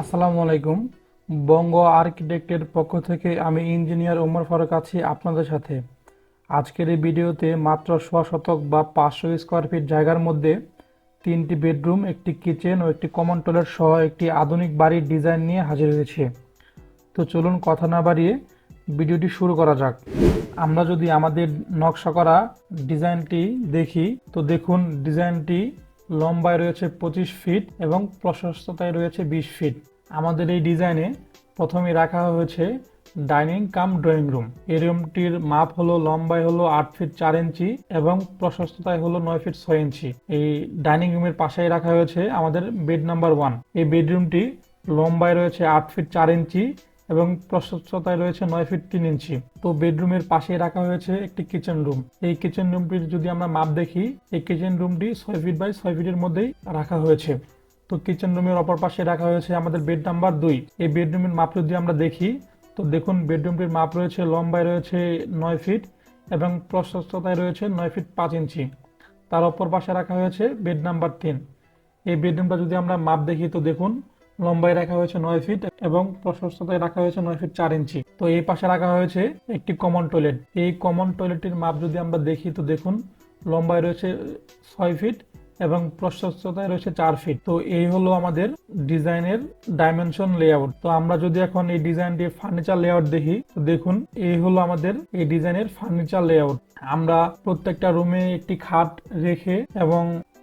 আসসালামু আলাইকুম। বঙ্গ আর্কিটেক্টের পক্ষ থেকে আমি ইঞ্জিনিয়ার ওমর ফারুক আছি আপনাদের সাথে। আজকের এই ভিডিওতে মাত্র সোয়া শতক বা পাঁচশো স্কোয়ার ফিট জায়গার মধ্যে তিনটি বেডরুম, একটি কিচেন ও একটি কমন টয়লেট সহ একটি আধুনিক বাড়ির ডিজাইন নিয়ে হাজির হয়েছে। তো চলুন কথা না বাড়িয়ে ভিডিওটি শুরু করা যাক। আমরা যদি আমাদের নকশা করা ডিজাইনটি দেখি, তো দেখুন ডিজাইনটি লম্বায় রয়েছে পঁচিশ ফিট এবং প্রশস্ততায় রয়েছে বিশ ফিট। আমাদের এই ডিজাইনে প্রথমে রাখা হয়েছে ডাইনিং কাম ড্রয়িং রুম। এই রুমটির মাপ হলো লম্বায় হলো আট ফিট চার ইঞ্চি এবং প্রশস্ততায় হলো নয় ফিট ছয় ইঞ্চি। এই ডাইনিং রুমের পাশেই রাখা হয়েছে আমাদের বেড নাম্বার ওয়ান। এই বেডরুমটি লম্বায় রয়েছে আট ফিট চার ইঞ্চি এবং প্রশস্ততায় রয়েছে নয় ফিট তিন ইঞ্চি। তো বেডরুমের পাশে রাখা হয়েছে একটি কিচেন রুম। এই কিচেন রুমটির যদি আমরা মাপ দেখি, এই কিচেন রুমটি ছয় ফিট বাই ছয় ফিটের মধ্যেই রাখা হয়েছে। তো কিচেন রুমের অপর পাশে রাখা হয়েছে আমাদের বেড নাম্বার দুই। এই বেডরুমের মাপ যদি আমরা দেখি, তো দেখুন বেডরুমটির মাপ রয়েছে, লম্বায় রয়েছে নয় ফিট এবং প্রশস্ততায় রয়েছে নয় ফিট পাঁচ ইঞ্চি। তার অপর পাশে রাখা হয়েছে বেড নাম্বার তিন। এই বেডরুমটা যদি আমরা মাপ দেখি, তো দেখুন লম্বায় রাখা হয়েছে নয় ফিট এবং প্রশস্ততায় রাখা হয়েছে নয় ফিট চার ইঞ্চি। তো এই পাশে রাখা হয়েছে একটি কমন টয়লেট এই কমন টয়লেটটির মাপ যদি আমরা দেখি, তো দেখুন, লম্বায় রয়েছে ছয় ফিট এবং প্রশস্ততায় রয়েছে চার ফিট। তো এই হলো আমাদের ডিজাইনের ডাইমেনশন লেআউট তো আমরা যদি এখন এই ডিজাইনটি ফার্নিচার লেআউট দেখি, তো দেখুন, এই হলো আমাদের এই ডিজাইনের ফার্নিচার লেআউট আমরা প্রত্যেকটা রুমে একটি খাট রেখে এবং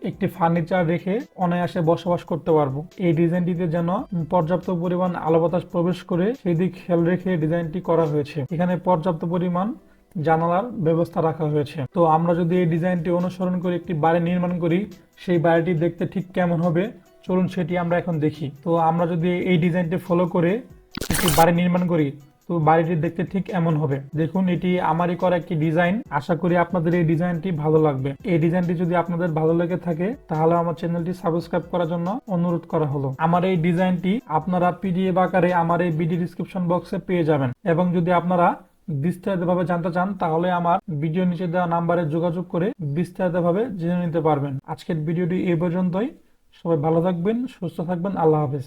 একটি ফার্নিচার রেখে অনায়াসে বসবাস করতে পারব। এই ডিজাইনটিতে যেন পর্যাপ্ত পরিমাণ আলো বাতাস প্রবেশ করে সেই দিক খেয়াল রেখে ডিজাইনটি করা হয়েছে। এখানে পর্যাপ্ত পরিমাণ জানালার ব্যবস্থা রাখা হয়েছে। তো আমরা যদি এই ডিজাইনটি অনুসরণ করে একটি বাড়ি নির্মাণ করি, সেই বাড়িটি দেখতে ঠিক কেমন হবে? চলুন সেটি আমরা এখন দেখি। তো আমরা যদি এই ডিজাইনটি ফলো করে একটি বাড়ি নির্মাণ করি তো বাড়িটি দেখতে ঠিক এমন হবে। দেখুন, এটি আমারই করা একটি ডিজাইন। আশা করি আপনাদের এই ডিজাইনটি ভালো লাগবে। এই ডিজাইনটি যদি আপনাদের ভালো লেগে থাকে, তাহলে আমার চ্যানেলটি সাবস্ক্রাইব করার জন্য অনুরোধ করা হলো। আমার এই ডিজাইনটি আপনারা পিডিএফ আকারে আমার এই ভিডিও ডিসক্রিপশন বক্সে পেয়ে যাবেন। এবং যদি আপনারা বিস্তারিতভাবে জানতে চান, তাহলে আমার ভিডিও নিচে দেওয়া নাম্বারে যোগাযোগ করে বিস্তারিতভাবে জেনে নিতে পারবেন। আজকের ভিডিওটি এই পর্যন্তই। সবাই ভালো থাকবেন, সুস্থ থাকবেন। আল্লাহ হাফেজ।